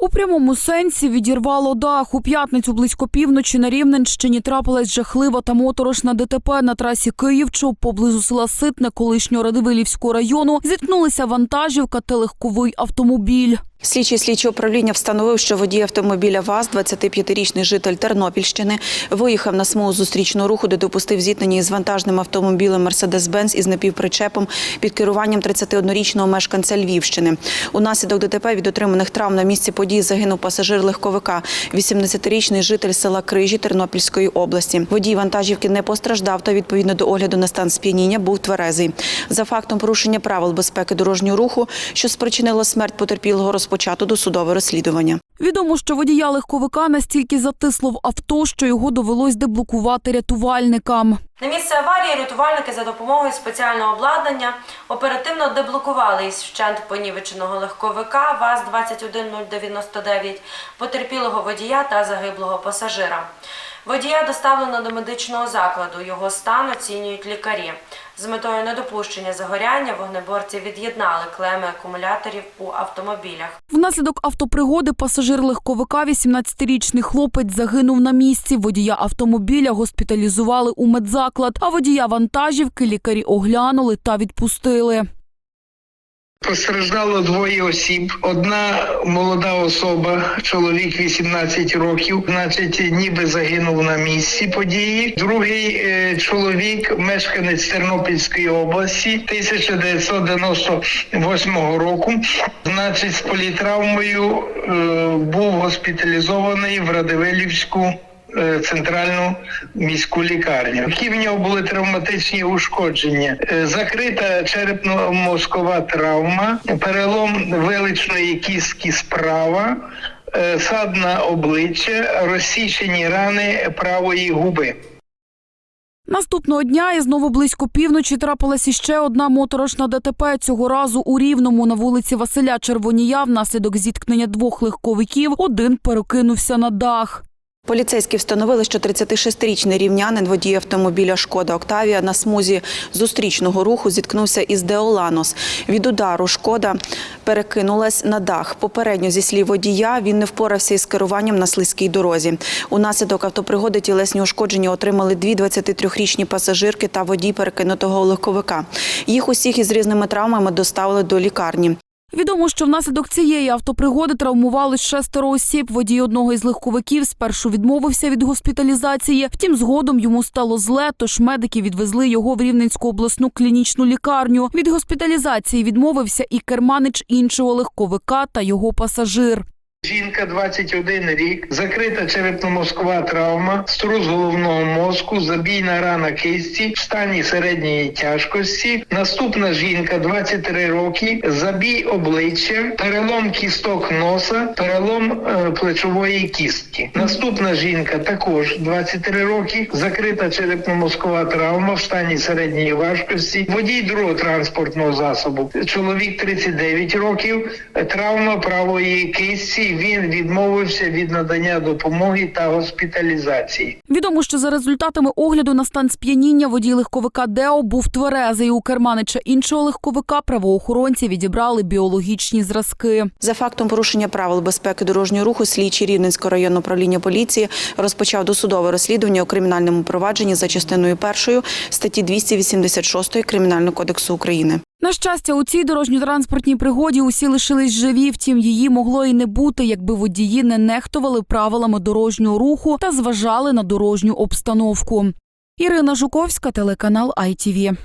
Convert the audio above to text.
У прямому сенсі відірвало дах. У п'ятницю близько півночі на Рівненщині трапилась жахлива та моторошна ДТП на трасі Київчу поблизу села Ситне колишнього Радивилівського району. Зіткнулися вантажівка та легковий автомобіль. Слідчий слідчого управління встановив, що водій автомобіля ВАЗ, 25-річний житель Тернопільщини, виїхав на смугу зустрічного руху, де допустив зіткнення із вантажним автомобілем Мерседес-Бенц із напівпричепом під керуванням 31-річного мешканця Львівщини. Унаслідок ДТП від отриманих травм на місці події загинув пасажир легковика, 18-річний житель села Крижі Тернопільської області. Водій вантажівки не постраждав та відповідно до огляду на стан сп'яніння був тверезий. За фактом порушення правил безпеки дорожнього руху, що спричинило смерть потерпілого, розпочато досудове розслідування. Відомо, що водія легковика настільки затисло в авто, що його довелось деблокувати рятувальникам. На місце аварії рятувальники за допомогою спеціального обладнання оперативно деблокували із вщент понівеченого легковика ВАЗ-21099 потерпілого водія та загиблого пасажира. Водія доставлено до медичного закладу. Його стан оцінюють лікарі. З метою недопущення загоряння вогнеборці від'єднали клеми акумуляторів у автомобілях. Внаслідок автопригоди пасажир легковика, 18-річний хлопець, загинув на місці. Водія автомобіля госпіталізували у медзаклад, а водія вантажівки лікарі оглянули та відпустили. Постраждало двоє осіб. Одна молода особа, чоловік 18 років, значить, ніби загинув на місці події. Другий е, чоловік, мешканець Тернопільської області, 1998 року, значить, з політравмою е, був госпіталізований в Радивилівську центральну міську лікарню. Які в нього були травматичні ушкодження, Е, закрита черепно-мозкова травма, перелом виличної кістки справа. е, Сад на обличчя, розсічені рани правої губи. Наступного дня і знову близько півночі трапилась іще одна моторошна ДТП. Цього разу у Рівному на вулиці Василя Червонія внаслідок зіткнення двох легковиків один перекинувся на дах. Поліцейські встановили, що 36-річний рівнянин водій автомобіля Шкода Октавія на смузі зустрічного руху зіткнувся із Деоланос. Від удару Шкода перекинулась на дах. Попередньо, зі слів водія, він не впорався із керуванням на слизькій дорозі. Унаслідок автопригоди тілесні ушкодження отримали дві 23-річні пасажирки та водій перекинутого легковика. Їх усіх із різними травмами доставили до лікарні. Відомо, що внаслідок цієї автопригоди травмувались шестеро осіб. Водій одного із легковиків спершу відмовився від госпіталізації. Втім, згодом йому стало зле, тож медики відвезли його в Рівненську обласну клінічну лікарню. Від госпіталізації відмовився і керманич іншого легковика та його пасажир. Жінка 21 рік, закрита черепно-мозкова травма, струс головного мозку, забійна рана кисті в стані середньої тяжкості. Наступна жінка 23 роки, забій обличчя, перелом кісток носа, перелом е, плечової кістки. Наступна жінка також 23 роки, закрита черепно-мозкова травма в стані середньої важкості. Водій другого транспортного засобу. Чоловік 39 років, травма правої кисті. Він відмовився від надання допомоги та госпіталізації. Відомо, що за результатами огляду на стан сп'яніння водій легковика Део був тверезий. У керманича іншого легковика правоохоронці відібрали біологічні зразки. За фактом порушення правил безпеки дорожнього руху слідчий Рівненського районного управління поліції розпочав досудове розслідування у кримінальному провадженні за частиною першої статті 286 Кримінального кодексу України. На щастя, у цій дорожньо-транспортній пригоді усі лишились живі. Втім, її могло і не бути, якби водії не нехтували правилами дорожнього руху та зважали на дорожню обстановку. Ірина Жуковська, телеканал ITV.